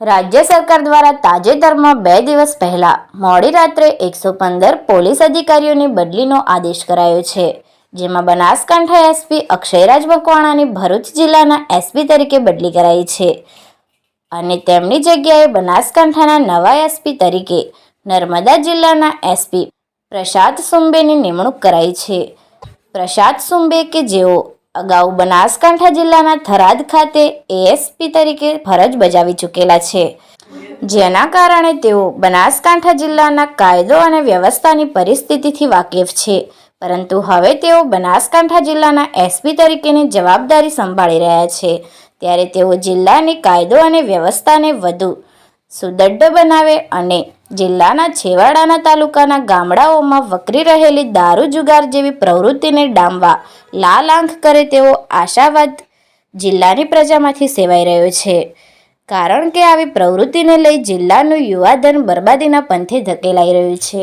રાજ્ય સરકાર દ્વારા તાજેતરમાં બે દિવસ પહેલા મોડી રાત્રે એકસો પંદર પોલીસ અધિકારીઓની બદલીનો આદેશ કરાયો છે, જેમાં બનાસકાંઠા એસપી અક્ષયરાજ મકવાણાની ભરૂચ જિલ્લાના એસપી તરીકે બદલી કરાઈ છે અને તેમની જગ્યાએ બનાસકાંઠાના નવા એસપી તરીકે નર્મદા જિલ્લાના એસપી પ્રશાંત સુંબેની નિમણૂક કરાઈ છે. પ્રશાંત સુંબે કે જેઓ અગાઉ બનાસકાંઠા જિલ્લાના થરાદ ખાતે એએસપી તરીકે ફરજ બજાવી ચૂકેલા છે. જેના કારણે તેઓ બનાસકાંઠા જિલ્લાના કાયદો અને વ્યવસ્થાની પરિસ્થિતિથી વાકેફ છે. પરંતુ હવે તેઓ બનાસકાંઠા જિલ્લાના એસપી તરીકેની જવાબદારી સંભાળી રહ્યા છે. ત્યારે તેઓ જિલ્લાની કાયદો અને વ્યવસ્થાને વધુ સુદૃઢ બનાવે અને જિલ્લાના છેવાડાના તાલુકાના ગામડાઓમાં વકરી રહેલી દારૂ જુગાર જેવી પ્રવૃત્તિને ડામવા લાલ આંખ કરે તેવો આશાવાદ જિલ્લાની પ્રજામાંથી સેવાઈ રહ્યો છે. કારણ કે આવી પ્રવૃત્તિને લઈ જિલ્લાનું યુવાધન બરબાદીના પંથે ધકેલાઈ રહ્યું છે.